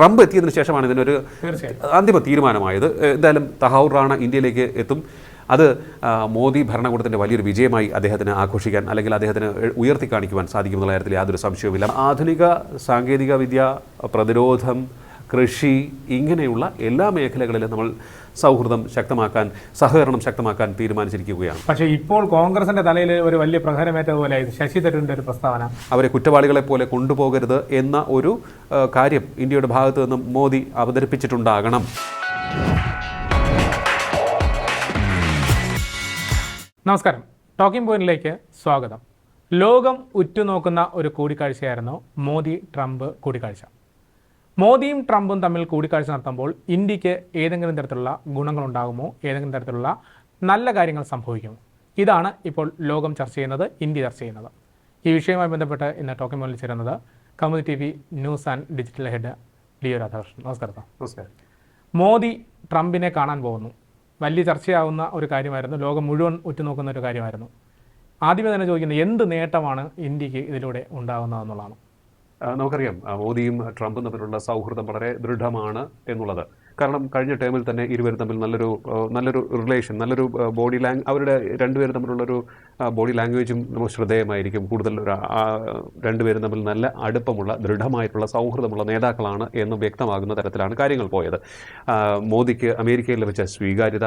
Trump എത്തിയതിനു ശേഷമാണ് ഇതിനൊരു അന്തിമ തീരുമാനമായത്. എന്തായാലും തഹാവൂർ റാണ ഇന്ത്യയിലേക്ക് എത്തും. അത് മോദി ഭരണകൂടത്തിന്റെ വലിയൊരു വിജയമായി അദ്ദേഹത്തിന് ആഘോഷിക്കാൻ അല്ലെങ്കിൽ അദ്ദേഹത്തിന് ഉയർത്തി കാണിക്കുവാൻ സാധിക്കുമെന്നുള്ള കാര്യത്തിൽ യാതൊരു സംശയവുമില്ല. ആധുനിക സാങ്കേതിക വിദ്യ പ്രതിരോധം കൃഷി ഇങ്ങനെയുള്ള എല്ലാ മേഖലകളിലും നമ്മൾ സൗഹൃദം ശക്തമാക്കാൻ സഹകരണം ശക്തമാക്കാൻ തീരുമാനിച്ചിരിക്കുകയാണ്. പക്ഷേ ഇപ്പോൾ കോൺഗ്രസിന്റെ തലയിൽ ഒരു വലിയ പ്രഹരമേറ്റതുപോലെ ശശി തരൂരിന്റെ ഒരു പ്രസ്താവന. അവരെ കുറ്റവാളികളെ പോലെ കൊണ്ടുപോകരുത് എന്ന ഒരു കാര്യം ഇന്ത്യയുടെ ഭാഗത്ത് നിന്നും മോദി അവതരിപ്പിച്ചിട്ടുണ്ടാകണം. നമസ്കാരം. ടോക്കിംഗ് പോയിന്റിലേക്ക് സ്വാഗതം. ലോകം ഉറ്റുനോക്കുന്ന ഒരു കൂടിക്കാഴ്ചയായിരുന്നു മോദി ട്രംപ് കൂടിക്കാഴ്ച. മോദിയും ട്രംപും തമ്മിൽ കൂടിക്കാഴ്ച നടത്തുമ്പോൾ ഇന്ത്യയ്ക്ക് ഏതെങ്കിലും തരത്തിലുള്ള ഗുണങ്ങളുണ്ടാകുമോ? ഏതെങ്കിലും തരത്തിലുള്ള നല്ല കാര്യങ്ങൾ സംഭവിക്കുമോ? ഇതാണ് ഇപ്പോൾ ലോകം ചർച്ച ചെയ്യുന്നത് ഇന്ത്യ ചർച്ച ചെയ്യുന്നത്. ഈ വിഷയവുമായി ബന്ധപ്പെട്ട് ഇന്ന് ടോക്കിംഗ് മോലിൽ ചേരുന്നത് കമ്മ്യൂണി T V news and digital head Leo Radhakrishnan. നമസ്കാരം. നമസ്കാരം. മോദി ട്രംപിനെ കാണാൻ പോകുന്നു. വലിയ ചർച്ചയാവുന്ന ഒരു കാര്യമായിരുന്നു ലോകം മുഴുവൻ ഉറ്റുനോക്കുന്ന ഒരു കാര്യമായിരുന്നു. ആദ്യമേ തന്നെ ചോദിക്കുന്നത് എന്ത് നേട്ടമാണ് ഇന്ത്യയ്ക്ക് ഇതിലൂടെ ഉണ്ടാകുന്നതെന്നുള്ളതാണ്. നമുക്കറിയാം മോദിയും ട്രംപും തമ്മിലുള്ള സൗഹൃദം വളരെ ദൃഢമാണ് എന്നുള്ളത്. കാരണം കഴിഞ്ഞ ടേമിൽ തന്നെ ഇരുവരും തമ്മിൽ നല്ലൊരു നല്ലൊരു റിലേഷൻ നല്ലൊരു ബോഡി ലാംഗ് അവരുടെ രണ്ടുപേരും തമ്മിലുള്ളൊരു ബോഡി ലാംഗ്വേജും നമുക്ക് ശ്രദ്ധേയമായിരിക്കും. കൂടുതൽ ഒരു രണ്ടുപേരും തമ്മിൽ നല്ല അടുപ്പമുള്ള ദൃഢമായിട്ടുള്ള സൗഹൃദമുള്ള നേതാക്കളാണ് എന്ന് വ്യക്തമാകുന്ന തരത്തിലാണ് കാര്യങ്ങൾ പോയത്. മോദിക്ക് അമേരിക്കയിൽ ലഭിച്ച സ്വീകാര്യത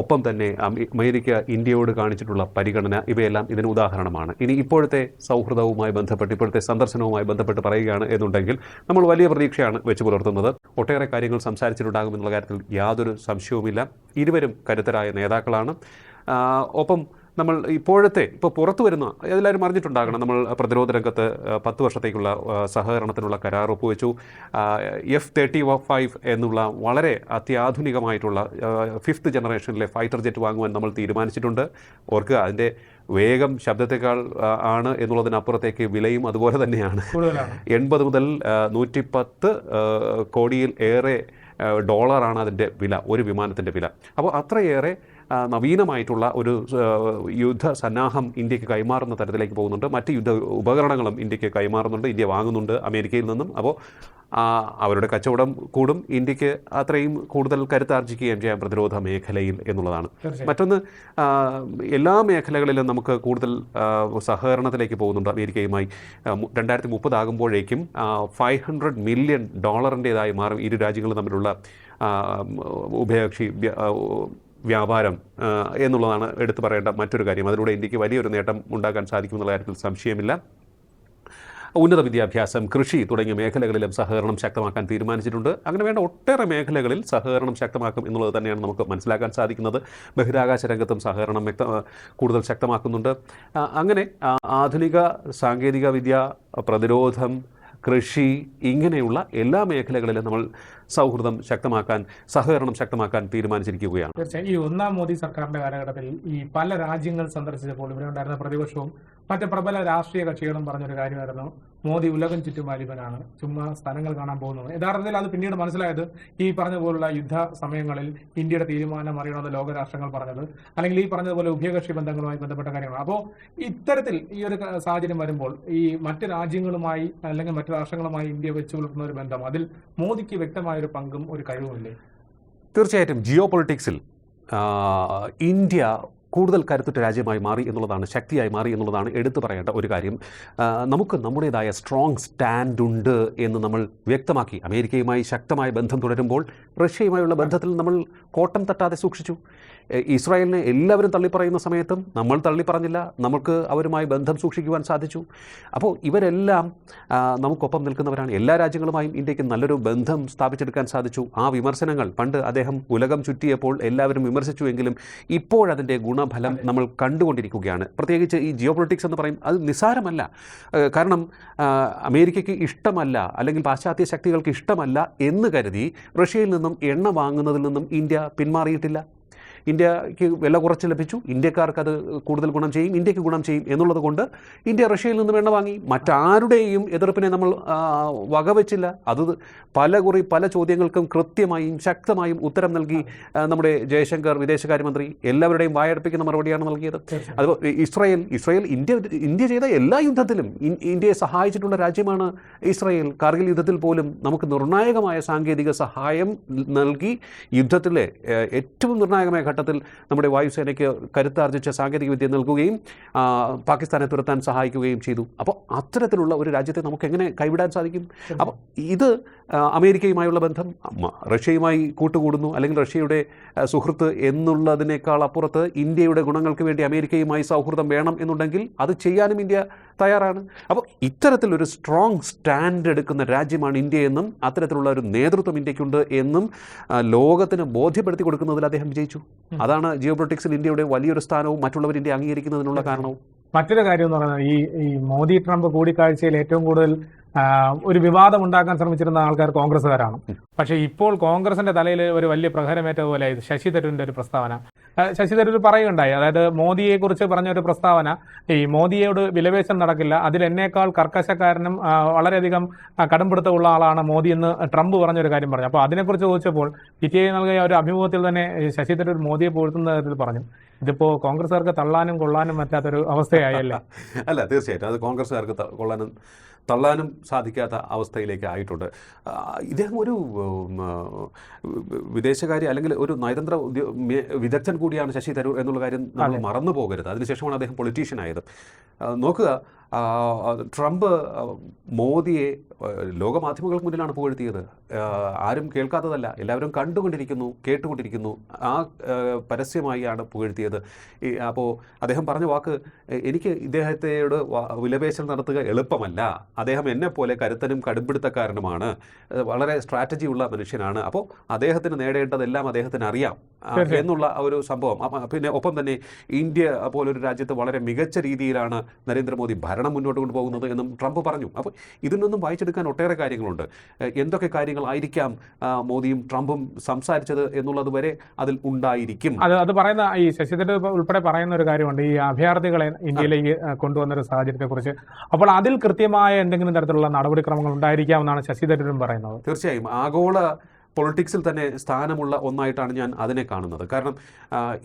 ഒപ്പം തന്നെ അമേരിക്ക ഇന്ത്യയോട് കാണിച്ചിട്ടുള്ള പരിഗണന ഇവയെല്ലാം ഇതിന് ഉദാഹരണമാണ്. ഇനി ഇപ്പോഴത്തെ സൗഹൃദവുമായി ബന്ധപ്പെട്ട് ഇപ്പോഴത്തെ സന്ദർശനവുമായി ബന്ധപ്പെട്ട് പറയുകയാണ് എന്നുണ്ടെങ്കിൽ നമ്മൾ വലിയ പ്രതീക്ഷയാണ് വെച്ച് പുലർത്തുന്നത്. ഒട്ടേറെ കാര്യങ്ങൾ സംസാരിച്ചിട്ടുണ്ടാകുമെന്നുള്ള കാര്യത്തിൽ യാതൊരു സംശയവുമില്ല. ഇരുവരും കരുത്തരായ നേതാക്കളാണ്. ഒപ്പം നമ്മൾ ഇപ്പോഴത്തെ ഇപ്പോൾ പുറത്തു വരുന്ന എല്ലാവരും അറിഞ്ഞിട്ടുണ്ടാകണം നമ്മൾ പ്രതിരോധ രംഗത്ത് പത്ത് വർഷത്തേക്കുള്ള സഹകരണത്തിനുള്ള കരാർ ഒപ്പുവെച്ചു. എഫ് തേർട്ടി ഫൈവ് എന്നുള്ള വളരെ അത്യാധുനികമായിട്ടുള്ള ഫിഫ്ത്ത് ജനറേഷനിലെ ഫൈറ്റർ ജെറ്റ് വാങ്ങുവാൻ നമ്മൾ തീരുമാനിച്ചിട്ടുണ്ട്. ഓർക്കുക അതിന്റെ വേഗം ശബ്ദത്തെക്കാൾ ആണ് എന്നുള്ളതിനപ്പുറത്തേക്ക് വിലയും അതുപോലെ തന്നെയാണ്. എൺപത് മുതൽ നൂറ്റിപ്പത്ത് കോടിയിൽ ഏറെ ഡോളറാണ് അതിന്റെ വില ഒരു വിമാനത്തിന്റെ വില. അപ്പോൾ അത്രയേറെ നവീനമായിട്ടുള്ള ഒരു യുദ്ധ സന്നാഹം ഇന്ത്യയ്ക്ക് കൈമാറുന്ന തരത്തിലേക്ക് പോകുന്നുണ്ട്. മറ്റ് യുദ്ധ ഉപകരണങ്ങളും ഇന്ത്യയ്ക്ക് കൈമാറുന്നുണ്ട് ഇന്ത്യ വാങ്ങുന്നുണ്ട് അമേരിക്കയിൽ നിന്നും. അപ്പോൾ അവരുടെ കച്ചവടം കൂടും ഇന്ത്യയ്ക്ക് അത്രയും കൂടുതൽ കരുത്താർജിക്കുകയും ചെയ്യാം പ്രതിരോധ മേഖലയിൽ എന്നുള്ളതാണ്. മറ്റൊന്ന് എല്ലാ മേഖലകളിലും നമുക്ക് കൂടുതൽ സഹകരണത്തിലേക്ക് പോകുന്നുണ്ട്. അമേരിക്കയുമായി ആ, രണ്ടായിരത്തി മുപ്പതാകുമ്പോഴേക്കും ഫൈവ് ഹൺഡ്രഡ് മില്യൺ ഡോളറിന്റേതായി മാറും ഇരു രാജ്യങ്ങളും തമ്മിലുള്ള ഉഭയകക്ഷി വ്യാപാരം എന്നുള്ളതാണ് എടുത്തു പറയേണ്ട മറ്റൊരു കാര്യം. അതിലൂടെ ഇന്ത്യയ്ക്ക് വലിയൊരു നേട്ടം ഉണ്ടാക്കാൻ സാധിക്കുമെന്നുള്ള കാര്യത്തിൽ സംശയമില്ല. ഉന്നത വിദ്യാഭ്യാസം കൃഷി തുടങ്ങിയ മേഖലകളിലും സഹകരണം ശക്തമാക്കാൻ തീരുമാനിച്ചിട്ടുണ്ട്. അങ്ങനെ വേണ്ട ഒട്ടേറെ മേഖലകളിൽ സഹകരണം ശക്തമാക്കും എന്നുള്ളത് തന്നെയാണ് നമുക്ക് മനസ്സിലാക്കാൻ സാധിക്കുന്നത്. ബഹിരാകാശ രംഗത്തും സഹകരണം വ്യക്ത കൂടുതൽ ശക്തമാക്കുന്നുണ്ട്. അങ്ങനെ ആധുനിക സാങ്കേതിക വിദ്യ പ്രതിരോധം കൃഷി ഇങ്ങനെയുള്ള എല്ലാ മേഖലകളിലും നമ്മൾ സൗഹൃദം ശക്തമാക്കാൻ സഹകരണം ശക്തമാക്കാൻ തീരുമാനിച്ചിരിക്കുകയാണ്. തീർച്ചയായും. ഈ ഒന്നാം മോദി സർക്കാരിന്റെ കാലഘട്ടത്തിൽ ഈ പല രാജ്യങ്ങൾ സന്ദർശിച്ചപ്പോൾ ഇവിടെ ഉണ്ടായിരുന്ന പ്രതിപക്ഷവും മറ്റ് പ്രബല രാഷ്ട്രീയ കക്ഷികളും പറഞ്ഞൊരു കാര്യമായിരുന്നു. മോദി ഉലകം ചുറ്റും വാലിബനാണ് ചുമ്മാ സ്ഥലങ്ങൾ കാണാൻ പോകുന്നത് യഥാർത്ഥത്തിൽ അത് പിന്നീട് മനസ്സിലായത് ഈ പറഞ്ഞ പോലുള്ള യുദ്ധ സമയങ്ങളിൽ ഇന്ത്യയുടെ തീരുമാനം അറിയണമെന്ന് ലോകരാഷ്ട്രങ്ങൾ പറഞ്ഞത് അല്ലെങ്കിൽ ഈ പറഞ്ഞതുപോലെ ഉഭയകക്ഷി ബന്ധങ്ങളുമായി ബന്ധപ്പെട്ട കാര്യങ്ങൾ. അപ്പോൾ ഇത്തരത്തിൽ ഈ ഒരു സാഹചര്യം വരുമ്പോൾ ഈ മറ്റ് രാജ്യങ്ങളുമായി അല്ലെങ്കിൽ മറ്റു രാഷ്ട്രങ്ങളുമായി ഇന്ത്യ വെച്ചു പുലർത്തുന്ന ഒരു ബന്ധം അതിൽ മോദിക്ക് വ്യക്തമായ ഒരു പങ്കും ഒരു കഴിവുമില്ലേ? തീർച്ചയായിട്ടും. ജിയോ പൊളിറ്റിക്സിൽ ഇന്ത്യ കൂടുതൽ കരുത്തുറ്റ രാജ്യമായി മാറി എന്നുള്ളതാണ് ശക്തിയായി മാറി എന്നുള്ളതാണ് എടുത്തു പറയേണ്ട ഒരു കാര്യം. നമുക്ക് നമ്മുടേതായ സ്ട്രോങ് സ്റ്റാൻഡ് ഉണ്ട് എന്ന് നമ്മൾ വ്യക്തമാക്കി. അമേരിക്കയുമായി ശക്തമായ ബന്ധം തുടരുമ്പോൾ റഷ്യയുമായുള്ള ബന്ധത്തിൽ നമ്മൾ കോട്ടം തട്ടാതെ സൂക്ഷിച്ചു. ഇസ്രായേലിനെ എല്ലാവരും തള്ളിപ്പറയുന്ന സമയത്തും നമ്മൾ തള്ളിപ്പറഞ്ഞില്ല. നമുക്ക് അവരുമായി ബന്ധം സൂക്ഷിക്കുവാൻ സാധിച്ചു. അപ്പോൾ ഇവരെല്ലാം നമുക്കൊപ്പം നിൽക്കുന്നവരാണ്. എല്ലാ രാജ്യങ്ങളുമായും ഇന്ത്യയ്ക്ക് നല്ലൊരു ബന്ധം സ്ഥാപിച്ചെടുക്കാൻ സാധിച്ചു. ആ വിമർശനങ്ങൾ പണ്ട് അദ്ദേഹം ഉലകം ചുറ്റിയപ്പോൾ എല്ലാവരും വിമർശിച്ചുവെങ്കിലും ഇപ്പോഴതിന്റെ ഗുണഫലം നമ്മൾ കണ്ടുകൊണ്ടിരിക്കുകയാണ്. പ്രത്യേകിച്ച് ഈ ജിയോ പൊളിറ്റിക്സ് എന്ന് പറയും അത് നിസ്സാരമല്ല. കാരണം അമേരിക്കയ്ക്ക് ഇഷ്ടമല്ല അല്ലെങ്കിൽ പാശ്ചാത്യ ശക്തികൾക്ക് ഇഷ്ടമല്ല എന്ന് കരുതി റഷ്യയിൽ നിന്നും എണ്ണ വാങ്ങുന്നതിൽ നിന്നും ഇന്ത്യ പിന്മാറിയിട്ടില്ല. ഇന്ത്യയ്ക്ക് വില കുറച്ച് ലഭിച്ചു. ഇന്ത്യക്കാർക്ക് അത് കൂടുതൽ ഗുണം ചെയ്യും ഇന്ത്യയ്ക്ക് ഗുണം ചെയ്യും എന്നുള്ളത് കൊണ്ട് ഇന്ത്യ റഷ്യയിൽ നിന്ന് വെണ്ണ വാങ്ങി. മറ്റാരുടെയും എതിർപ്പിനെ നമ്മൾ വകവെച്ചില്ല. അത് പല കുറി പല ചോദ്യങ്ങൾക്കും കൃത്യമായും ശക്തമായും ഉത്തരം നൽകി നമ്മുടെ ജയശങ്കർ വിദേശകാര്യമന്ത്രി എല്ലാവരുടെയും വായടപ്പിക്കുന്ന മറുപടിയാണ് നൽകിയത്. അതുപോലെ ഇസ്രായേൽ ഇസ്രായേൽ ഇന്ത്യ ഇന്ത്യ ചെയ്ത എല്ലാ യുദ്ധത്തിലും ഇന്ത്യയെ സഹായിച്ചിട്ടുള്ള രാജ്യമാണ് ഇസ്രായേൽ. കാർഗിൽ യുദ്ധത്തിൽ പോലും നമുക്ക് നിർണായകമായ സാങ്കേതിക സഹായം നൽകി യുദ്ധത്തിലെ ഏറ്റവും നിർണായകമായ ഘട്ടത്തിൽ നമ്മുടെ വായുസേനയ്ക്ക് കരുത്താർജിച്ച സാങ്കേതിക വിദ്യ നൽകുകയും പാകിസ്ഥാനെ തുരത്താൻ സഹായിക്കുകയും ചെയ്തു. അപ്പോൾ അത്തരത്തിലുള്ള ഒരു രാജ്യത്തെ നമുക്ക് എങ്ങനെ കൈവിടാൻ സാധിക്കും? അപ്പോൾ ഇത് അമേരിക്കയുമായുള്ള ബന്ധം റഷ്യയുമായി കൂട്ടുകൂടുന്നു അല്ലെങ്കിൽ റഷ്യയുടെ സുഹൃത്ത് എന്നുള്ളതിനേക്കാൾ അപ്പുറത്ത് ഇന്ത്യയുടെ ഗുണങ്ങൾക്ക് വേണ്ടി അമേരിക്കയുമായി സൗഹൃദം വേണം എന്നുണ്ടെങ്കിൽ അത് ചെയ്യാനും ഇന്ത്യ തയ്യാറാണ്. അപ്പോൾ ഇത്തരത്തിലൊരു സ്ട്രോങ് സ്റ്റാൻഡ് എടുക്കുന്ന രാജ്യമാണ് ഇന്ത്യ എന്നും അത്തരത്തിലുള്ള ഒരു നേതൃത്വം ഇന്ത്യക്കുണ്ട് എന്നും ലോകത്തിന് ബോധ്യപ്പെടുത്തി കൊടുക്കുന്നതിൽ അദ്ദേഹം വിജയിച്ചു. അതാണ് ജിയോ പൊളിറ്റിക്സിൽ ഇന്ത്യയുടെ വലിയൊരു സ്ഥാനവും മറ്റുള്ളവർ ഇന്ത്യ അംഗീകരിക്കുന്നതിനുള്ള കാരണവും. മറ്റൊരു കാര്യം എന്ന് പറയുന്നത് ഈ ഈ മോദി ട്രംപ് കൂടിക്കാഴ്ചയിൽ ഏറ്റവും കൂടുതൽ ഒരു വിവാദം ഉണ്ടാക്കാൻ ശ്രമിച്ചിരുന്ന ആൾക്കാർ കോൺഗ്രസ്സുകാരാണ്. പക്ഷേ ഇപ്പോൾ കോൺഗ്രസിന്റെ തലയിൽ ഒരു വലിയ പ്രഹരമേറ്റതുപോലെ ശശി തരൂരിന്റെ ഒരു പ്രസ്താവന. ശശി പറയുകയുണ്ടായി. അതായത് മോദിയെ കുറിച്ച് പറഞ്ഞ ഒരു പ്രസ്താവന ഈ മോദിയോട് വിലവേശം നടക്കില്ല. അതിൽ എന്നേക്കാൾ കർക്കശക്കാരനും വളരെയധികം കടുംപിടുത്തമുള്ള ആളാണ് മോദി എന്ന് ട്രംപ് പറഞ്ഞൊരു കാര്യം പറഞ്ഞു. അപ്പോൾ അതിനെക്കുറിച്ച് ചോദിച്ചപ്പോൾ പിറ്റിഐ നൽകിയ ഒരു അഭിമുഖത്തിൽ തന്നെ ഈ ശശി തരൂർ മോദിയെ പുകഴ്ത്തുന്ന തരത്തിൽ പറഞ്ഞു. ഇതിപ്പോ കോൺഗ്രസ്സുകാർക്ക് തള്ളാനും കൊള്ളാനും പറ്റാത്തൊരു അവസ്ഥയായല്ലേ? അല്ല തീർച്ചയായിട്ടും. അത് കോൺഗ്രസ്സുകാർക്ക് കൊള്ളാനും തള്ളാനും സാധിക്കാത്ത അവസ്ഥയിലേക്ക് ആയിട്ടുണ്ട്. ഇദ്ദേഹം ഒരു വിദേശകാര്യ അല്ലെങ്കിൽ ഒരു നയതന്ത്ര വിദഗ്ധൻ കൂടിയാണ് ശശി തരൂർ എന്നുള്ള കാര്യം നമ്മൾ മറന്നു പോകരുത്. അതിനുശേഷമാണ് അദ്ദേഹം പൊളിറ്റീഷ്യൻ ആയത്. നോക്കുക ട്രംപ് മോദിയെ ലോകമാധ്യമങ്ങൾക്ക് മുന്നിലാണ് പുകഴ്ത്തിയത്. ആരും കേൾക്കാത്തതല്ല. എല്ലാവരും കണ്ടുകൊണ്ടിരിക്കുന്നു കേട്ടുകൊണ്ടിരിക്കുന്നു. ആ പരസ്യമായി പരസ്യമായാണ് പുകഴ്ത്തിയത്. അപ്പോൾ അദ്ദേഹം പറഞ്ഞ വാക്ക് എനിക്ക് ഇദ്ദേഹത്തെയോട് വിലപേശൽ നടത്തുക എളുപ്പമല്ല. അദ്ദേഹം എന്നെപ്പോലെ കരുത്തനും കടുംപിടുത്തക്കാരനുമാണ്. വളരെ സ്ട്രാറ്റജി ഉള്ള മനുഷ്യനാണ്. അപ്പോൾ അദ്ദേഹത്തിന് നേടേണ്ടതെല്ലാം അദ്ദേഹത്തിന് അറിയാം എന്നുള്ള ഒരു സംഭവം. പിന്നെ ഒപ്പം തന്നെ ഇന്ത്യ പോലൊരു രാജ്യത്ത് വളരെ മികച്ച രീതിയിലാണ് നരേന്ദ്രമോദി ഭരണം മുന്നോട്ട് കൊണ്ടുപോകുന്നത് എന്നും ട്രംപ് പറഞ്ഞു. അപ്പോൾ ഇതിൽ നിന്നും വായിച്ചെടുക്കാൻ ഒട്ടേറെ കാര്യങ്ങളുണ്ട്. എന്തൊക്കെ കാര്യങ്ങളായിരിക്കാം മോദിയും ട്രംപും സംസാരിച്ചത് എന്നുള്ളത് വരെ അതിൽ ഉണ്ടായിരിക്കും. അത് അത് പറയുന്ന ഈ ശശിധരൻ ഉൾപ്പെടെ പറയുന്ന ഒരു കാര്യമുണ്ട്. ഈ അഭയാർത്ഥികളെ ഇന്ത്യയിലേക്ക് കൊണ്ടുവന്ന ഒരു സാഹചര്യത്തെക്കുറിച്ച്. അപ്പോൾ അതിൽ കൃത്യമായ എന്തെങ്കിലും തരത്തിലുള്ള നടപടിക്രമങ്ങൾ ഉണ്ടായിരിക്കാമെന്നാണ് ശശി തരൂരും പറയുന്നത്. തീർച്ചയായും. ആഗോള പൊളിറ്റിക്സിൽ തന്നെ സ്ഥാനമുള്ള ഒന്നായിട്ടാണ് ഞാൻ അതിനെ കാണുന്നത്. കാരണം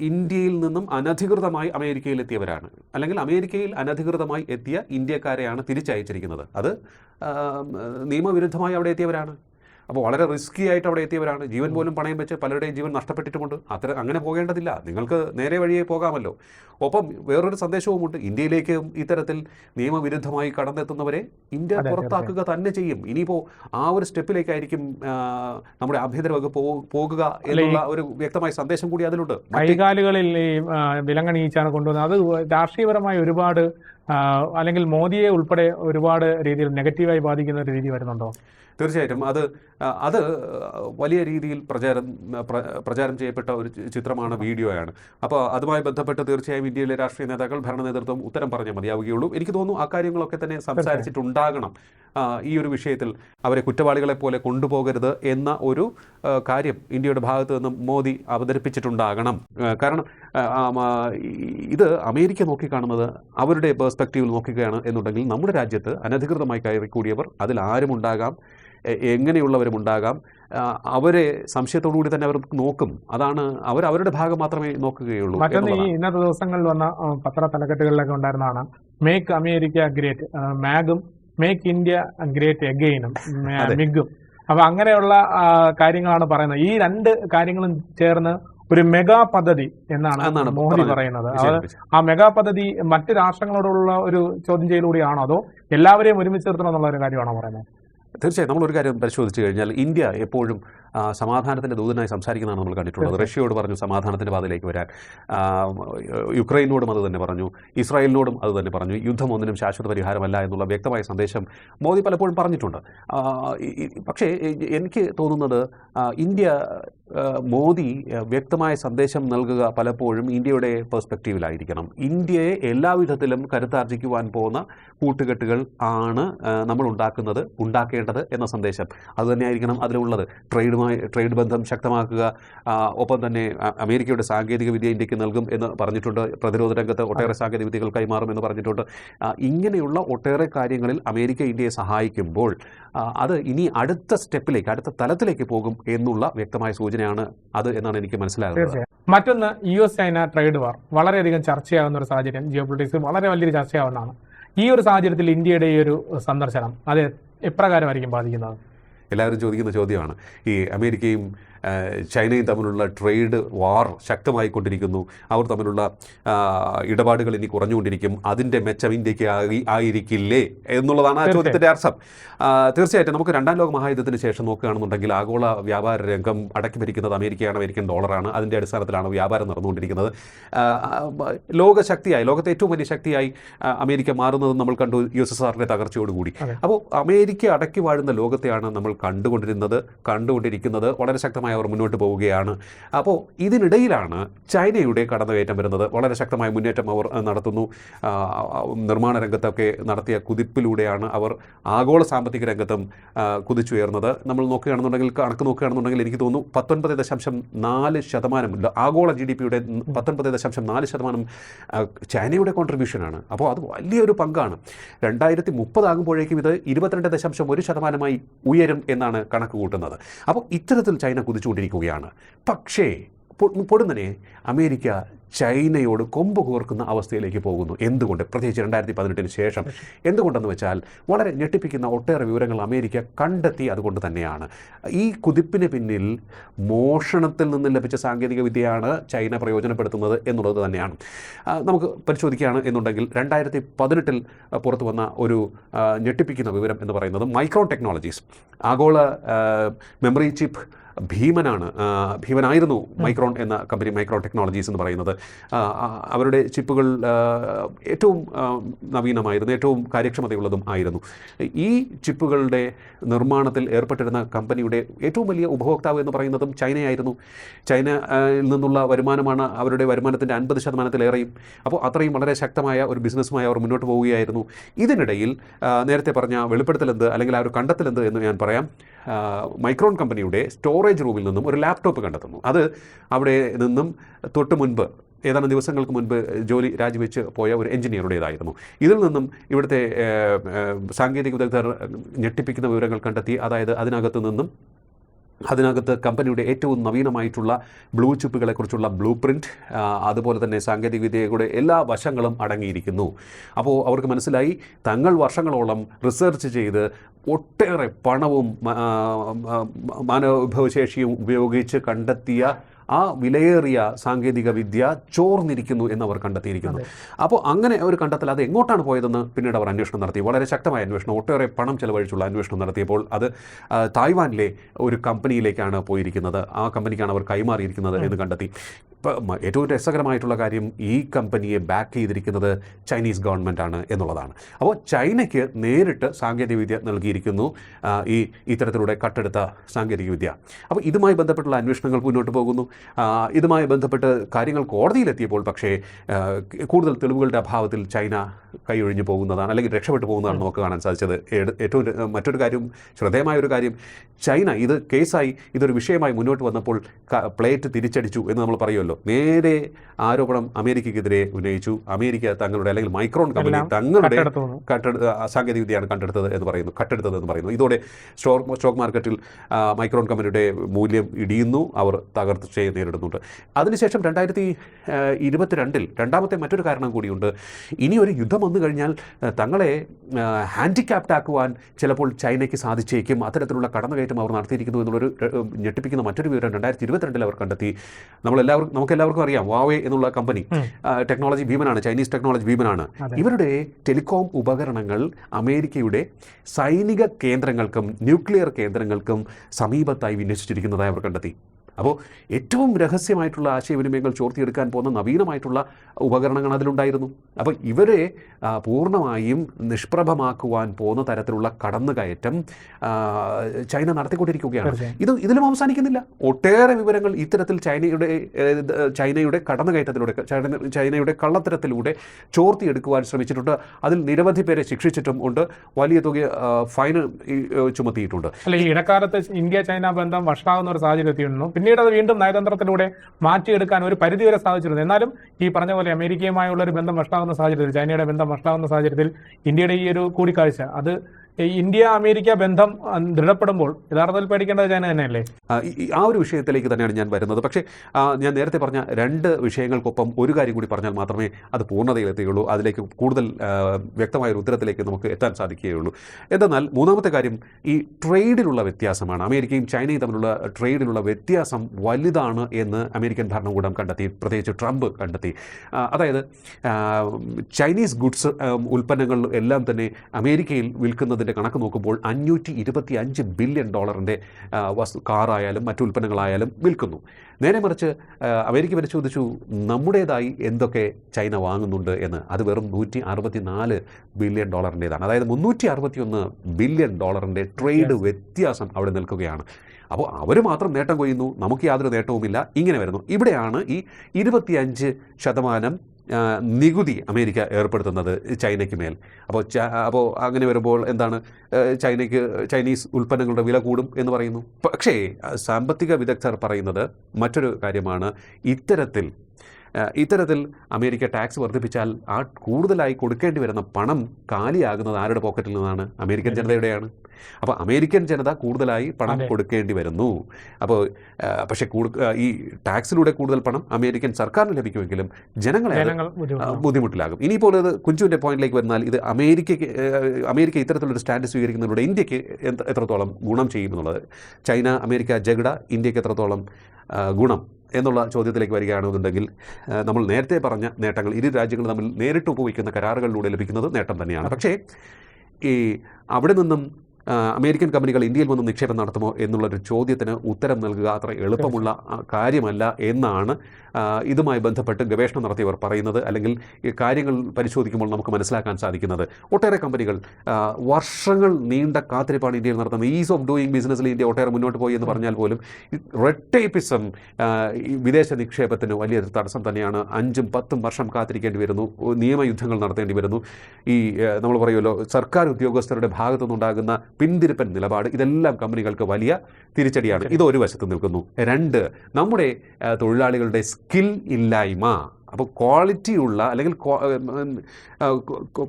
ഇന്ത്യയിൽ നിന്നും അനധികൃതമായി അമേരിക്കയിൽ എത്തിയവരാണ്. അല്ലെങ്കിൽ അമേരിക്കയിൽ അനധികൃതമായി എത്തിയ ഇന്ത്യക്കാരെയാണ് തിരിച്ചയച്ചിരിക്കുന്നത്. അത് നിയമവിരുദ്ധമായി അവിടെ എത്തിയവരാണ്. അപ്പോൾ വളരെ റിസ്കി ആയിട്ട് അവിടെ എത്തിയവരാണ്. ജീവൻ പോലും പണയം വെച്ച് പലരുടെയും ജീവൻ നഷ്ടപ്പെട്ടിട്ടുമുണ്ട്. അത്ര അങ്ങനെ പോകേണ്ടതില്ല. നിങ്ങൾക്ക് നേരെ വഴിയേ പോകാമല്ലോ. ഒപ്പം വേറൊരു സന്ദേശവുമുണ്ട്. ഇന്ത്യയിലേക്ക് ഇത്തരത്തിൽ നിയമവിരുദ്ധമായി കടന്നെത്തുന്നവരെ ഇന്ത്യ പുറത്താക്കുക തന്നെ ചെയ്യും. ഇനിയിപ്പോൾ ആ ഒരു സ്റ്റെപ്പിലേക്കായിരിക്കും നമ്മുടെ ആഭ്യന്തര വകുപ്പ് പോകുക എന്നുള്ള ഒരു വ്യക്തമായ സന്ദേശം കൂടി അതിലുണ്ട്. കൈകാലുകളിൽ ഈ വിലങ്ങണീച്ചാണ് കൊണ്ടുവന്നത്. അത് രാഷ്ട്രീയപരമായി ഒരുപാട് അല്ലെങ്കിൽ മോദിയെ ഉൾപ്പെടെ ഒരുപാട് രീതിയിൽ നെഗറ്റീവായി ബാധിക്കുന്ന ഒരു രീതി വരുന്നുണ്ടോ? തീർച്ചയായിട്ടും അത് അത് വലിയ രീതിയിൽ പ്രചാരം പ്ര- പ്രചാരം ചെയ്യപ്പെട്ട ഒരു ചിത്രമാണ് വീഡിയോയാണ്. അപ്പോൾ അതുമായി ബന്ധപ്പെട്ട് തീർച്ചയായും ഇന്ത്യയിലെ രാഷ്ട്രീയ നേതാക്കൾ ഭരണ നേതൃത്വം ഉത്തരം പറഞ്ഞാൽ മതിയാവുകയുള്ളൂ. എനിക്ക് തോന്നുന്നു ആ കാര്യങ്ങളൊക്കെ തന്നെ സംസാരിച്ചിട്ടുണ്ടാകണം. ഈ ഒരു വിഷയത്തിൽ അവരെ കുറ്റവാളികളെ പോലെ കൊണ്ടുപോകരുത് എന്ന ഒരു കാര്യം ഇന്ത്യയുടെ ഭാഗത്ത് നിന്നും മോദി അവതരിപ്പിച്ചിട്ടുണ്ടാകണം. കാരണം ഇത് അമേരിക്ക നോക്കിക്കാണുന്നത് അവരുടെ പേഴ്സ്പെക്റ്റീവിൽ നോക്കുകയാണ് എന്നുണ്ടെങ്കിൽ നമ്മുടെ രാജ്യത്ത് അനധികൃതമായി കയറിക്കൂടിയവർ അതിൽ ആരും ഉണ്ടാകാം എ- എങ്ങനെയുള്ളവരും ഉണ്ടാകാം. ആ, അവരെ സംശയത്തോടുകൂടി തന്നെ അവർ നോക്കും. അതാണ് അവർ അവരുടെ ഭാഗം മാത്രമേ നോക്കുകയുള്ളൂ മറ്റൊന്ന് ഈ ഇന്നത്തെ ദിവസങ്ങളിൽ വന്ന പത്ര തലക്കെട്ടുകളിലൊക്കെ ഉണ്ടായിരുന്നതാണ് മേക്ക് അമേരിക്ക ഗ്രേറ്റ് മാഗും മേക്ക് ഇന്ത്യ ഗ്രേറ്റ് എഗെയിനും. മിഗും അപ്പൊ അങ്ങനെയുള്ള കാര്യങ്ങളാണ് പറയുന്നത്. ഈ രണ്ട് കാര്യങ്ങളും ചേർന്ന് ഒരു മെഗാ പദ്ധതി എന്നാണ് എന്നാണ് മോദി പറയുന്നത്. ആ മെഗാ പദ്ധതി മറ്റ് രാഷ്ട്രങ്ങളോടുള്ള ഒരു ചോദ്യം ചെയ്യലൂടെയാണോ അതോ എല്ലാവരെയും ഒരുമിച്ച് നിർത്തണം എന്നുള്ള ഒരു കാര്യമാണോ പറയുന്നത്? തീർച്ചയായും നമ്മളൊരു കാര്യം പരിശോധിച്ച് കഴിഞ്ഞാൽ ഇന്ത്യ എപ്പോഴും സമാധാനത്തിന്റെ ദൂതനായി സംസാരിക്കുന്നതാണ് നമ്മൾ കണ്ടിട്ടുള്ളത്. റഷ്യയോട് പറഞ്ഞു സമാധാനത്തിന്റെ പാതയിലേക്ക് വരാൻ. യുക്രൈനോടും അത് തന്നെ പറഞ്ഞു. ഇസ്രായേലിനോടും അത് തന്നെ പറഞ്ഞു. യുദ്ധം ഒന്നിനും ശാശ്വത പരിഹാരമല്ല എന്നുള്ള വ്യക്തമായ സന്ദേശം മോദി പലപ്പോഴും പറഞ്ഞിട്ടുണ്ട്. പക്ഷേ എനിക്ക് തോന്നുന്നത് ഇന്ത്യ മോദി വ്യക്തമായ സന്ദേശം നൽകുക പലപ്പോഴും ഇന്ത്യയുടെ പെർസ്പെക്റ്റീവിലായിരിക്കണം ഇന്ത്യയെ എല്ലാവിധത്തിലും കരുത്താർജിക്കുവാൻ പോകുന്ന കൂട്ടുകെട്ടുകൾ ആണ് നമ്മൾ ഉണ്ടാക്കുന്നത് ഉണ്ടാക്കേണ്ടത് എന്ന സന്ദേശം. അതുതന്നെയായിരിക്കണം അതിലുള്ളത്. ട്രേഡുമായി ട്രേഡ് ബന്ധം ശക്തമാക്കുക ഒപ്പം തന്നെ അമേരിക്കയുടെ സാങ്കേതിക വിദ്യ ഇന്ത്യയ്ക്ക് നൽകും എന്ന് പറഞ്ഞിട്ടുണ്ട്. പ്രതിരോധ രംഗത്ത് ഒട്ടേറെ സാങ്കേതിക വിദ്യകൾ കൈമാറും എന്ന് പറഞ്ഞിട്ടുണ്ട്. ഇങ്ങനെയുള്ള ഒട്ടേറെ കാര്യങ്ങളിൽ അമേരിക്ക ഇന്ത്യയെ സഹായിക്കുമ്പോൾ അത് ഇനി അടുത്ത സ്റ്റെപ്പിലേക്ക് അടുത്ത തലത്തിലേക്ക് പോകും എന്നുള്ള വ്യക്തമായ സൂചനയാണ് അത് എന്നാണ് എനിക്ക് മനസ്സിലാകുന്നത്. മറ്റൊന്ന് U S China trade war. വളരെയധികം ചർച്ചയാകുന്ന ഒരു സാഹചര്യം. ജിയോ പൊളിറ്റിക്സ് വളരെ വലിയൊരു ചർച്ചയാവുന്നതാണ്. ഈ ഒരു സാഹചര്യത്തിൽ ഇന്ത്യയുടെ ഈ ഒരു സന്ദർശനം അത് എപ്രകാരമായിരിക്കും ബാധിക്കുന്നത്? എല്ലാവരും ചോദിക്കുന്ന ചോദ്യമാണ്. ഈ അമേരിക്കയും ചൈനയും തമ്മിലുള്ള ട്രേഡ് വാർ ശക്തമായിക്കൊണ്ടിരിക്കുന്നു. അവർ തമ്മിലുള്ള ഇടപാടുകൾ ഇനി കുറഞ്ഞുകൊണ്ടിരിക്കും. അതിന്റെ മെച്ചം ഇന്ത്യയ്ക്ക് ആയി ആയിരിക്കില്ലേ എന്നുള്ളതാണ് ആ ചോദ്യത്തിന്റെ അർത്ഥം. തീർച്ചയായിട്ടും നമുക്ക് രണ്ടാം ലോക മഹായുദ്ധത്തിന് ശേഷം നോക്കുകയാണെന്നുണ്ടെങ്കിൽ ആഗോള വ്യാപാര രംഗം അടക്കി ഭരിക്കുന്നത് അമേരിക്കയാണ് അമേരിക്കൻ ഡോളറാണ് അതിന്റെ അടിസ്ഥാനത്തിലാണ് വ്യാപാരം നടന്നുകൊണ്ടിരിക്കുന്നത്. ലോകശക്തിയായി ലോകത്തെ ഏറ്റവും വലിയ ശക്തിയായി അമേരിക്ക മാറുന്നത് നമ്മൾ കണ്ടു യു എസ് എസ് ആറിന്റെ തകർച്ചയോടുകൂടി. അപ്പോൾ അമേരിക്ക അടക്കി വാഴുന്ന ലോകത്തെയാണ് നമ്മൾ കണ്ടുകൊണ്ടിരുന്നത് കണ്ടുകൊണ്ടിരിക്കുന്നത് വളരെ ശക്തമായി അവർ മുന്നോട്ട് പോവുകയാണ്. അപ്പോൾ ഇതിനിടയിലാണ് ചൈനയുടെ കടന്നുകയറ്റം വരുന്നത്. വളരെ ശക്തമായ മുന്നേറ്റം അവർ നടത്തുന്നു. നിർമ്മാണ രംഗത്തൊക്കെ നടത്തിയ കുതിപ്പിലൂടെയാണ് അവർ ആഗോള സാമ്പത്തിക രംഗത്തും കുതിച്ചുയർന്നത്. നമ്മൾ നോക്കുകയാണെന്നുണ്ടെങ്കിൽ കണക്ക് നോക്കുകയാണെന്നുണ്ടെങ്കിൽ എനിക്ക് തോന്നുന്നു പത്തൊൻപത് ദശാംശം നാല് ശതമാനം ആഗോള ജി ഡി പിയുടെ പത്തൊൻപത് ദശാംശം നാല് ശതമാനം ചൈനയുടെ കോൺട്രിബ്യൂഷനാണ് അപ്പോൾ അത് വലിയൊരു പങ്കാണ്. രണ്ടായിരത്തി മുപ്പതാകുമ്പോഴേക്കും ഇത് ഇരുപത്തിരണ്ട് ദശാംശം ഒരു ശതമാനമായി ഉയരും എന്നാണ് കണക്ക് കൂട്ടുന്നത്. അപ്പോൾ ഇത്തരത്തിൽ ചൈന കുതിച്ചുകൊണ്ടിരിക്കുകയാണ്. പക്ഷേ പൊടുന്നനെ അമേരിക്ക ചൈനയോട് കൊമ്പ് കോർക്കുന്ന അവസ്ഥയിലേക്ക് പോകുന്നു. എന്തുകൊണ്ട്? പ്രത്യേകിച്ച് രണ്ടായിരത്തി പതിനെട്ടിന് ശേഷം. എന്തുകൊണ്ടെന്ന് വെച്ചാൽ വളരെ ഞെട്ടിപ്പിക്കുന്ന ഒട്ടേറെ വിവരങ്ങൾ അമേരിക്ക കണ്ടെത്തി അതുകൊണ്ട് തന്നെയാണ്. ഈ കുതിപ്പിന് പിന്നിൽ മോഷണത്തിൽ നിന്ന് ലഭിച്ച സാങ്കേതിക വിദ്യയാണ് ചൈന പ്രയോജനപ്പെടുത്തുന്നത് എന്നുള്ളത് തന്നെയാണ്. നമുക്ക് പരിശോധിക്കുകയാണ് എന്നുണ്ടെങ്കിൽ രണ്ടായിരത്തി പതിനെട്ടിൽ പുറത്തു വന്ന ഒരു ഞെട്ടിപ്പിക്കുന്ന വിവരം എന്ന് പറയുന്നത് മൈക്രോ ടെക്നോളജീസ്. ആഗോള മെമ്മറി ചിപ്പ് ഭീമനാണ് ഭീമനായിരുന്നു മൈക്രോൺ എന്ന കമ്പനി മൈക്രോ ടെക്നോളജീസ് എന്ന് പറയുന്നത്. അവരുടെ ചിപ്പുകൾ ഏറ്റവും നവീനമായിരുന്നു ഏറ്റവും കാര്യക്ഷമതയുള്ളതും ആയിരുന്നു. ഈ ചിപ്പുകളുടെ നിർമ്മാണത്തിൽ ഏർപ്പെട്ടിരുന്ന കമ്പനിയുടെ ഏറ്റവും വലിയ ഉപഭോക്താവ് എന്ന് പറയുന്നതും ചൈനയായിരുന്നു. ചൈനയിൽ നിന്നുള്ള വരുമാനമാണ് അവരുടെ വരുമാനത്തിന്റെ അൻപത് ശതമാനത്തിലേറെയും. അപ്പോൾ അത്രയും വളരെ ശക്തമായ ഒരു ബിസിനസ്സുമായി അവർ മുന്നോട്ട് പോവുകയായിരുന്നു. ഇതിനിടയിൽ നേരത്തെ പറഞ്ഞ വെളിപ്പെടുത്തലെന്ത് അല്ലെങ്കിൽ ആ ഒരു കണ്ടെത്തലെന്ത് എന്ന് ഞാൻ പറയാം. മൈക്രോൺ കമ്പനിയുടെ സ്റ്റോറേജ് റൂമിൽ നിന്നും ഒരു ലാപ്ടോപ്പ് കണ്ടെത്തുന്നു. അത് അവിടെ നിന്നും തൊട്ട് മുൻപ് ഏതാനും ദിവസങ്ങൾക്ക് മുൻപ് ജോലി രാജിവെച്ച് പോയ ഒരു എഞ്ചിനീയറുടേതായിരുന്നു. ഇതിൽ നിന്നും ഇവിടുത്തെ സാങ്കേതിക വിദഗ്ധർ ഞെട്ടിപ്പിക്കുന്ന വിവരങ്ങൾ കണ്ടെത്തി അതായത് അതിനകത്തു നിന്നും അതിനകത്ത് കമ്പനിയുടെ ഏറ്റവും നവീനമായിട്ടുള്ള ബ്ലൂ ചിപ്പുകളെക്കുറിച്ചുള്ള ബ്ലൂ പ്രിന്റ് അതുപോലെ തന്നെ സാങ്കേതികവിദ്യയുടെ എല്ലാ വശങ്ങളും അടങ്ങിയിരിക്കുന്നു. അപ്പോൾ അവർക്ക് മനസ്സിലായി തങ്ങൾ വർഷങ്ങളോളം റിസർച്ച് ചെയ്ത് ഒട്ടേറെ പണവും മാനവവിഭവശേഷിയും ഉപയോഗിച്ച് കണ്ടെത്തിയ ആ വിലയേറിയ സാങ്കേതിക വിദ്യ ചോർന്നിരിക്കുന്നു എന്നവർ കണ്ടെത്തിയിരിക്കുന്നു. അപ്പോൾ അങ്ങനെ ഒരു കണ്ടെത്തൽ അത് എങ്ങോട്ടാണ് പോയതെന്ന് പിന്നീട് അവർ അന്വേഷണം നടത്തി. വളരെ ശക്തമായ അന്വേഷണം ഒട്ടേറെ പണം ചെലവഴിച്ചുള്ള അന്വേഷണം നടത്തിയപ്പോൾ അത് തായ്വാനിലെ ഒരു കമ്പനിയിലേക്കാണ് പോയിരിക്കുന്നത്. ആ കമ്പനിക്കാണ് അവർ കൈമാറിയിരിക്കുന്നത് എന്ന് കണ്ടെത്തി. ഏറ്റവും രസകരമായിട്ടുള്ള കാര്യം ഈ കമ്പനിയെ ബാക്ക് ചെയ്തിരിക്കുന്നത് ചൈനീസ് ഗവൺമെന്റ് ആണ് എന്നുള്ളതാണ്. അപ്പോൾ ചൈനയ്ക്ക് നേരിട്ട് സാങ്കേതികവിദ്യ നൽകിയിരിക്കുന്നു. ഈ ഇത്തരത്തിലൂടെ കട്ടെടുത്ത സാങ്കേതികവിദ്യ അപ്പോൾ ഇതുമായി ബന്ധപ്പെട്ടുള്ള അന്വേഷണങ്ങൾ മുന്നോട്ട് പോകുന്നു. ഇതുമായി ബന്ധപ്പെട്ട് കാര്യങ്ങൾ കോടതിയിലെത്തിയപ്പോൾ പക്ഷേ കൂടുതൽ തെളിവുകളുടെ അഭാവത്തിൽ ചൈന കൈയൊഴിഞ്ഞു പോകുന്നതാണ് അല്ലെങ്കിൽ രക്ഷപ്പെട്ടു പോകുന്നതാണ് നമുക്ക് കാണാൻ സാധിച്ചത്. ഏറ്റവും മറ്റൊരു കാര്യം ശ്രദ്ധേയമായ ഒരു കാര്യം ചൈന ഇത് കേസായി ഇതൊരു വിഷയമായി മുന്നോട്ട് വന്നപ്പോൾ പ്ലേറ്റ് തിരിച്ചടിച്ചു എന്ന് നമ്മൾ പറയുമല്ലോ. നേരെ ആരോപണം അമേരിക്കക്കെതിരെ ഉന്നയിച്ചു. അമേരിക്ക തങ്ങളുടെ അല്ലെങ്കിൽ മൈക്രോൺ കമ്പനി തങ്ങളുടെ കട്ടെടുത്തു വിദ്യയാണ് കട്ടെടു സാങ്കേതികവിദ്യയാണ് കണ്ടെടുത്തത് എന്ന് പറയുന്നു. കട്ടെടുത്തത് എന്ന് പറയുന്നു. ഇതോടെ സ്റ്റോക്ക് സ്റ്റോക്ക് മാർക്കറ്റിൽ മൈക്രോൺ കമ്പനിയുടെ മൂല്യം ഇടിയുന്നു. അവർ തകർച്ചയെ നേരിടുന്നുണ്ട്. അതിനുശേഷം രണ്ടായിരത്തി ഇരുപത്തിരണ്ടിൽ രണ്ടാമത്തെ മറ്റൊരു കാരണം കൂടിയുണ്ട്. ഇനി ഒരു യുദ്ധം വന്നു കഴിഞ്ഞാൽ തങ്ങളെ ഹാൻഡിക്യാപ്ഡ് ആക്കുവാൻ ചിലപ്പോൾ ചൈനയ്ക്ക് സാധിച്ചേക്കും. അത്തരത്തിലുള്ള കടന്നുകയറ്റം അവർ നടത്തിയിരിക്കുന്നു എന്നുള്ളൊരു ഞെട്ടിപ്പിക്കുന്ന മറ്റൊരു വിവരം രണ്ടായിരത്തി ഇരുപത്തിരണ്ടിൽ അവർ കണ്ടെത്തി. നമ്മളെല്ലാവർക്കും നമുക്കെല്ലാവർക്കും അറിയാം വാവേ എന്നുള്ള കമ്പനി ടെക്നോളജി ഭീമനാണ് ചൈനീസ് ടെക്നോളജി ഭീമനാണ്. ഇവരുടെ ടെലികോം ഉപകരണങ്ങൾ അമേരിക്കയുടെ സൈനിക കേന്ദ്രങ്ങൾക്കും ന്യൂക്ലിയർ കേന്ദ്രങ്ങൾക്കും സമീപത്തായി വിന്യസിച്ചിരിക്കുന്നതായി അവർ കണ്ടെത്തി. അപ്പോൾ ഏറ്റവും രഹസ്യമായിട്ടുള്ള ആശയവിനിമയങ്ങൾ ചോർത്തിയെടുക്കാൻ പോകുന്ന നവീനമായിട്ടുള്ള ഉപകരണങ്ങൾ അതിലുണ്ടായിരുന്നു. അപ്പോൾ ഇവരെ പൂർണമായും നിഷ്പ്രഭമാക്കുവാൻ പോകുന്ന തരത്തിലുള്ള കടന്നുകയറ്റം ചൈന നടത്തിക്കൊണ്ടിരിക്കുകയാണ്. ഇത് ഇതിലും അവസാനിക്കുന്നില്ല. ഒട്ടേറെ വിവരങ്ങൾ ഇത്തരത്തിൽ ചൈനയുടെ ചൈനയുടെ കടന്നുകയറ്റത്തിലൂടെ ചൈനയുടെ കള്ളത്തരത്തിലൂടെ ചോർത്തിയെടുക്കുവാൻ ശ്രമിച്ചിട്ടുണ്ട്. അതിൽ നിരവധി പേരെ ശിക്ഷിച്ചിട്ടും ഉണ്ട്. വലിയ തുക ഏഹ്, ചുമത്തിയിട്ടുണ്ട്. അല്ല ഈ ഇടക്കാലത്ത് ഇന്ത്യ ചൈന ബന്ധം വഷളാകുന്ന ഒരു സാഹചര്യം എത്തിയിരുന്നു പിന്നീട് അത് വീണ്ടും നയതന്ത്രത്തിലൂടെ മാറ്റിയെടുക്കാൻ ഒരു പരിധിവരെ സാധിച്ചിരുന്നു. എന്നാലും ഈ പറഞ്ഞ പോലെ അമേരിക്കയുമായുള്ള ഒരു ബന്ധം നഷ്ടാവുന്ന സാഹചര്യത്തിൽ ചൈനയുടെ ബന്ധം നഷ്ടാവുന്ന സാഹചര്യത്തിൽ ഇന്ത്യയുടെ ഈ ഒരു കൂടിക്കാഴ്ച അത് ഇന്ത്യ അമേരിക്ക ബന്ധം ദൃഢപ്പെടുമ്പോൾ യഥാർത്ഥത്തിൽ പേടിക്കേണ്ടത് ചൈന തന്നെയല്ലേ? ആ, ഒരു വിഷയത്തിലേക്ക് തന്നെയാണ് ഞാൻ വരുന്നത്. പക്ഷേ ഞാൻ നേരത്തെ പറഞ്ഞ രണ്ട് വിഷയങ്ങൾക്കൊപ്പം ഒരു കാര്യം കൂടി പറഞ്ഞാൽ മാത്രമേ അത് പൂർണതയിലെത്തുകയുള്ളൂ അതിലേക്ക് കൂടുതൽ വ്യക്തമായ ഒരു ഉത്തരത്തിലേക്ക് നമുക്ക് എത്താൻ സാധിക്കുകയുള്ളൂ. എന്തെന്നാൽ മൂന്നാമത്തെ കാര്യം ഈ ട്രേഡിലുള്ള വ്യത്യാസമാണ്. അമേരിക്കയും ചൈനയും തമ്മിലുള്ള ട്രേഡിലുള്ള വ്യത്യാസം വലുതാണ് എന്ന് അമേരിക്കൻ ഭരണകൂടം കണ്ടെത്തി പ്രത്യേകിച്ച് ട്രംപ് കണ്ടെത്തി. അതായത് ചൈനീസ് ഗുഡ്സ് ഉൽപ്പന്നങ്ങൾ എല്ലാം തന്നെ അമേരിക്കയിൽ വിൽക്കുന്നതിന്റെ കണക്ക് നോക്കുമ്പോൾ അഞ്ഞൂറ്റി ഇരുപത്തി അഞ്ച് ബില്യൺ ഡോളറിന്റെ വസ്തു കാറായാലും മറ്റു ഉൽപ്പന്നങ്ങളായാലും വിൽക്കുന്നു. നേരെ മറിച്ച് അമേരിക്ക പരിശോധിച്ചു നമ്മുടേതായി എന്തൊക്കെ ചൈന വാങ്ങുന്നുണ്ട് എന്ന്. അത് വെറും നൂറ്റി അറുപത്തി നാല് ബില്യൺ ഡോളറിന്റെതാണ് അതായത് മുന്നൂറ്റി അറുപത്തി ഒന്ന് ബില്യൺ ഡോളറിന്റെ ട്രേഡ് വ്യത്യാസം അവിടെ നിൽക്കുകയാണ്. അപ്പോൾ അവർ മാത്രം നേട്ടം കൊയ്യുന്നു നമുക്ക് യാതൊരു നേട്ടവുമില്ല ഇങ്ങനെ വരുന്നു. ഇവിടെയാണ് ഈ ഇരുപത്തിയഞ്ച് ശതമാനം നികുതി അമേരിക്ക ഏർപ്പെടുത്തുന്നത് ചൈനയ്ക്ക് മേൽ. അപ്പോൾ അപ്പോൾ അങ്ങനെ വരുമ്പോൾ എന്താണ് ചൈനയ്ക്ക് ചൈനീസ് ഉൽപ്പന്നങ്ങളുടെ വില കൂടും എന്ന് പറയുന്നു. പക്ഷേ സാമ്പത്തിക വിദഗ്ധർ പറയുന്നത് മറ്റൊരു കാര്യമാണ്. ഇത്തരത്തിൽ ഇത്തരത്തിൽ അമേരിക്ക ടാക്സ് വർദ്ധിപ്പിച്ചാൽ ആ കൂടുതലായി കൊടുക്കേണ്ടി വരുന്ന പണം കാലിയാകുന്നത് ആരുടെ പോക്കറ്റിൽ നിന്നാണ്? അമേരിക്കൻ ജനതയുടെയാണ്. അപ്പോൾ അമേരിക്കൻ ജനത കൂടുതലായി പണം കൊടുക്കേണ്ടി വരുന്നു. അപ്പോൾ പക്ഷേ ഈ ടാക്സിലൂടെ കൂടുതൽ പണം അമേരിക്കൻ സർക്കാരിന് ലഭിക്കുമെങ്കിലും ജനങ്ങളെ ബുദ്ധിമുട്ടിലാകും. ഇനിയിപ്പോൾ ഇത് കുഞ്ചുവിന്റെ പോയിന്റിലേക്ക് വന്നാൽ ഇത് അമേരിക്കയ്ക്ക് അമേരിക്ക ഇത്തരത്തിലൊരു സ്റ്റാൻഡ് സ്വീകരിക്കുന്നതിലൂടെ ഇന്ത്യയ്ക്ക് എത്രത്തോളം ഗുണം ചെയ്യുമെന്നുള്ളത്. ചൈന അമേരിക്ക ജഗഡ ഇന്ത്യയ്ക്ക് എത്രത്തോളം ഗുണം എന്നുള്ള ചോദ്യത്തിലേക്ക് വരികയാണെന്നുണ്ടെങ്കിൽ നമ്മൾ നേരത്തെ പറഞ്ഞ നേട്ടങ്ങൾ ഇരു രാജ്യങ്ങൾ തമ്മിൽ നേരിട്ട് ഉപയോഗിക്കുന്ന കരാറുകളിലൂടെ ലഭിക്കുന്നത് നേട്ടം തന്നെയാണ്. പക്ഷേ ഈ അവിടെ നിന്നും അമേരിക്കൻ കമ്പനികൾ ഇന്ത്യയിൽ വന്ന് നിക്ഷേപം നടത്തുമോ എന്നുള്ളൊരു ചോദ്യത്തിന് ഉത്തരം നൽകുക അത്ര എളുപ്പമുള്ള കാര്യമല്ല എന്നാണ് ഇതുമായി ബന്ധപ്പെട്ട് ഗവേഷണം നടത്തിയവർ പറയുന്നത് അല്ലെങ്കിൽ ഈ കാര്യങ്ങൾ പരിശോധിക്കുമ്പോൾ നമുക്ക് മനസ്സിലാക്കാൻ സാധിക്കുന്നത്. ഒട്ടേറെ കമ്പനികൾ വർഷങ്ങൾ നീണ്ട കാത്തിരിപ്പാണ് ഇന്ത്യയിൽ നടത്തുന്നത്. ഈസ് ഓഫ് ഡൂയിങ് ബിസിനസ്സിൽ ഇന്ത്യ ഒട്ടേറെ മുന്നോട്ട് പോയി എന്ന് പറഞ്ഞാൽ പോലും റെഡ് ടേപ്പിസം വിദേശ നിക്ഷേപത്തിന് വലിയ തടസ്സം തന്നെയാണ്. അഞ്ചും പത്തും വർഷം കാത്തിരിക്കേണ്ടി വരുന്നു. നിയമയുദ്ധങ്ങൾ നടത്തേണ്ടി വരുന്നു. ഈ നമ്മൾ പറയുമല്ലോ സർക്കാർ ഉദ്യോഗസ്ഥരുടെ ഭാഗത്തുനിന്നുണ്ടാകുന്ന പിന്തിരിപ്പൻ നിലപാട്. ഇതെല്ലാം കമ്പനികൾക്ക് വലിയ തിരിച്ചടിയാണ്. ഇത് ഒരു വശത്ത് നിൽക്കുന്നു. രണ്ട് നമ്മുടെ തൊഴിലാളികളുടെ സ്കിൽ ഇല്ലായ്മ. അപ്പോൾ ക്വാളിറ്റിയുള്ള അല്ലെങ്കിൽ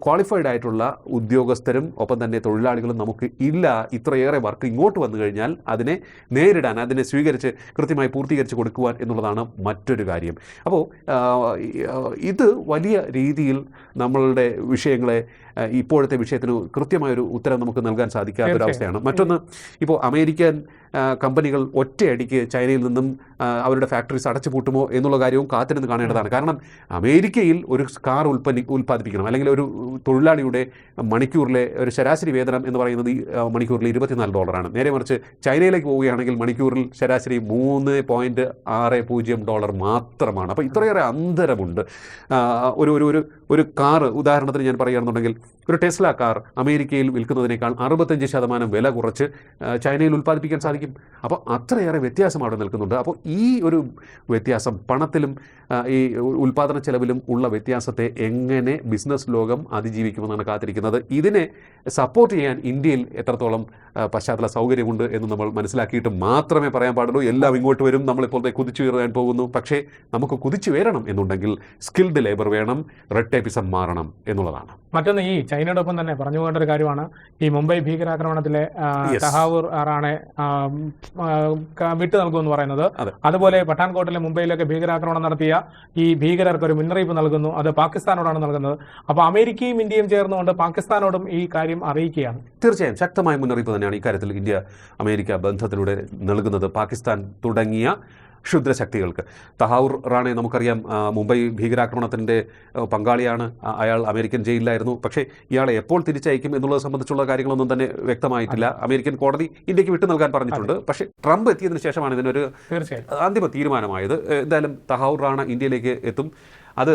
ക്വാളിഫൈഡ് ആയിട്ടുള്ള ഉദ്യോഗസ്ഥരും ഒപ്പം തന്നെ തൊഴിലാളികളും നമുക്ക് ഇല്ല ഇത്രയേറെ വർക്ക് ഇങ്ങോട്ട് വന്നു കഴിഞ്ഞാൽ അതിനെ നേരിടാൻ അതിനെ സ്വീകരിച്ച് കൃത്യമായി പൂർത്തീകരിച്ച് കൊടുക്കുവാൻ എന്നുള്ളതാണ് മറ്റൊരു കാര്യം. അപ്പോൾ ഇത് വലിയ രീതിയിൽ നമ്മളുടെ വിഷയങ്ങളെ ഇപ്പോഴത്തെ വിഷയത്തിന് കൃത്യമായൊരു ഉത്തരം നമുക്ക് നൽകാൻ സാധിക്കാത്ത ഒരു അവസ്ഥയാണ് മറ്റൊന്ന് ഇപ്പോൾ അമേരിക്കൻ കമ്പനികൾ ഒറ്റയടിക്ക് ചൈനയിൽ നിന്നും അവരുടെ ഫാക്ടറീസ് അടച്ചു പൂട്ടുമോ എന്നുള്ള കാര്യവും കാത്തിരുന്ന് കാണേണ്ടതാണ്. കാരണം അമേരിക്കയിൽ ഒരു കാർ ഉൽപ്പന്നി ഉൽപ്പാദിപ്പിക്കണം. അല്ലെങ്കിൽ ഒരു തൊഴിലാളിയുടെ മണിക്കൂറിലെ ഒരു ശരാശരി വേതനം എന്ന് പറയുന്നത് മണിക്കൂറിൽ ഇരുപത്തിനാല് ഡോളറാണ്. നേരെ മറിച്ച് ചൈനയിലേക്ക് പോവുകയാണെങ്കിൽ മണിക്കൂറിൽ ശരാശരി മൂന്ന് പോയിന്റ് ആറ് പൂജ്യം ഡോളർ മാത്രമാണ്. അപ്പോൾ ഇത്രയേറെ അന്തരമുണ്ട്. ഒരു ഒരു ഒരു കാറ് ഉദാഹരണത്തിന് ഞാൻ പറയുകയാണെന്നുണ്ടെങ്കിൽ ഒരു ടെസ്ല കാർ അമേരിക്കയിൽ വിൽക്കുന്നതിനേക്കാൾ അറുപത്തഞ്ച് ശതമാനം വില കുറച്ച് ചൈനയിൽ ഉൽപ്പാദിപ്പിക്കാൻ സാധിക്കും. അപ്പോൾ അത്രയേറെ വ്യത്യാസം അവിടെ നിൽക്കുന്നുണ്ട്. അപ്പോൾ ഈ ഒരു വ്യത്യാസം പണത്തിലും ഈ ഉൽപ്പാദന ചെലവിലും ഉള്ള വ്യത്യാസത്തെ എങ്ങനെ ബിസിനസ് ലോകം അതിജീവിക്കുമെന്നാണ് കാത്തിരിക്കുന്നത്. ഇതിനെ സപ്പോർട്ട് ചെയ്യാൻ ഇന്ത്യയിൽ എത്രത്തോളം പശ്ചാത്തല സൗകര്യമുണ്ട് എന്ന് നമ്മൾ മനസ്സിലാക്കിയിട്ട് മാത്രമേ പറയാൻ പാടുള്ളൂ. എല്ലാം ഇങ്ങോട്ട് വരും. നമ്മളിപ്പോൾ ദേ കുതിച്ചു കയറാൻ പോകുന്നു. പക്ഷേ നമുക്ക് കുതിച്ചു വരണം എന്നുണ്ടെങ്കിൽ സ്കിൽഡ് ലേബർ വേണം റെഡ് ടേപ്പിസം മാറണം എന്നുള്ളതാണ്. മറ്റൊന്ന് ഈ ചൈനയോടൊപ്പം തന്നെ പറഞ്ഞു പോകേണ്ട ഒരു കാര്യമാണ്. ഈ മുംബൈ ഭീകരാക്രമണത്തിലെ. തഹാവൂർ ആറാണെ വിട്ടു നൽകുമെന്ന് പറയുന്നത്. അതെ. അതുപോലെ പഠാൻകോട്ടിലെ മുംബൈയിലൊക്കെ ഭീകരാക്രമണം നടത്തിയ ഈ ഭീകരർക്ക് ഒരു മുന്നറിയിപ്പ് നൽകുന്നു. അത് പാകിസ്ഥാനോടാണ് നൽകുന്നത്. അപ്പോൾ അമേരിക്കയും ഇന്ത്യയും ചേർന്നുകൊണ്ട് പാകിസ്ഥാനോടും ഈ കാര്യം അറിയിക്കുകയാണ്. തീർച്ചയായും ശക്തമായ മുന്നറിയിപ്പ് തന്നെയാണ് ഇക്കാര്യത്തിൽ ഇന്ത്യ അമേരിക്ക ബന്ധത്തിലൂടെ നൽകുന്നത്. പാകിസ്ഥാൻ തുടങ്ങിയ ക്ഷുദ്രശക്തികൾക്ക്. തഹാവൂർ റാണെ നമുക്കറിയാം മുംബൈ ഭീകരാക്രമണത്തിന്റെ പങ്കാളിയാണ്. അയാൾ അമേരിക്കൻ ജയിലിലായിരുന്നു. പക്ഷേ ഇയാളെ എപ്പോൾ തിരിച്ചയക്കും എന്നുള്ളത് സംബന്ധിച്ചുള്ള കാര്യങ്ങളൊന്നും തന്നെ വ്യക്തമായിട്ടില്ല. അമേരിക്കൻ കോടതി ഇന്ത്യയ്ക്ക് വിട്ടു നൽകാൻ പറഞ്ഞിട്ടുണ്ട്. പക്ഷേ ട്രംപ് എത്തിയതിനു ശേഷമാണ് ഇതിനൊരു അന്തിമ തീരുമാനമായത്. എന്തായാലും തഹാവൂർ റാണ ഇന്ത്യയിലേക്ക് എത്തും. അത്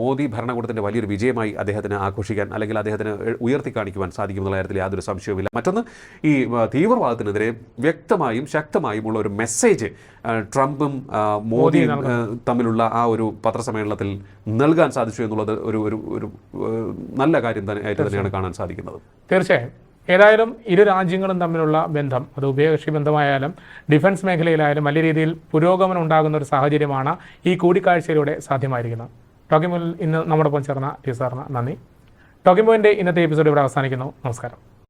മോദി ഭരണകൂടത്തിന്റെ വലിയൊരു വിജയമായി അദ്ദേഹത്തിന് ആഘോഷിക്കാൻ അല്ലെങ്കിൽ അദ്ദേഹത്തിന് ഉയർത്തി കാണിക്കുവാൻ സാധിക്കുമെന്നുള്ള കാര്യത്തിൽ യാതൊരു സംശയവുമില്ല. മറ്റൊന്ന് ഈ തീവ്രവാദത്തിനെതിരെ വ്യക്തമായും ശക്തമായും ഉള്ള ഒരു മെസ്സേജ് ട്രംപും മോദിയും തമ്മിലുള്ള ആ ഒരു പത്രസമ്മേളനത്തിൽ നൽകാൻ സാധിച്ചു എന്നുള്ളത് ഒരു ഒരു ഒരു നല്ല കാര്യം തന്നെ ആയിട്ട് തന്നെയാണ് കാണാൻ സാധിക്കുന്നത്. തീർച്ചയായും. ഏതായാലും ഇരു രാജ്യങ്ങളും തമ്മിലുള്ള ബന്ധം അത് ഉഭയകക്ഷി ബന്ധമായാലും ഡിഫൻസ് മേഖലയിലായാലും വലിയ രീതിയിൽ പുരോഗമനം ഉണ്ടാകുന്ന ഒരു സാഹചര്യമാണ് ഈ കൂടിക്കാഴ്ചയിലൂടെ സാധ്യമായിരിക്കുന്നത്. ടോക്കിംഗ് ഇന്ന് നമ്മോടൊപ്പം ചേർന്ന ടി നന്ദി. ടോക്കിംഗ് പോയിന്റ് ഇന്നത്തെ എപ്പിസോഡ് ഇവിടെ അവസാനിക്കുന്നു. നമസ്കാരം.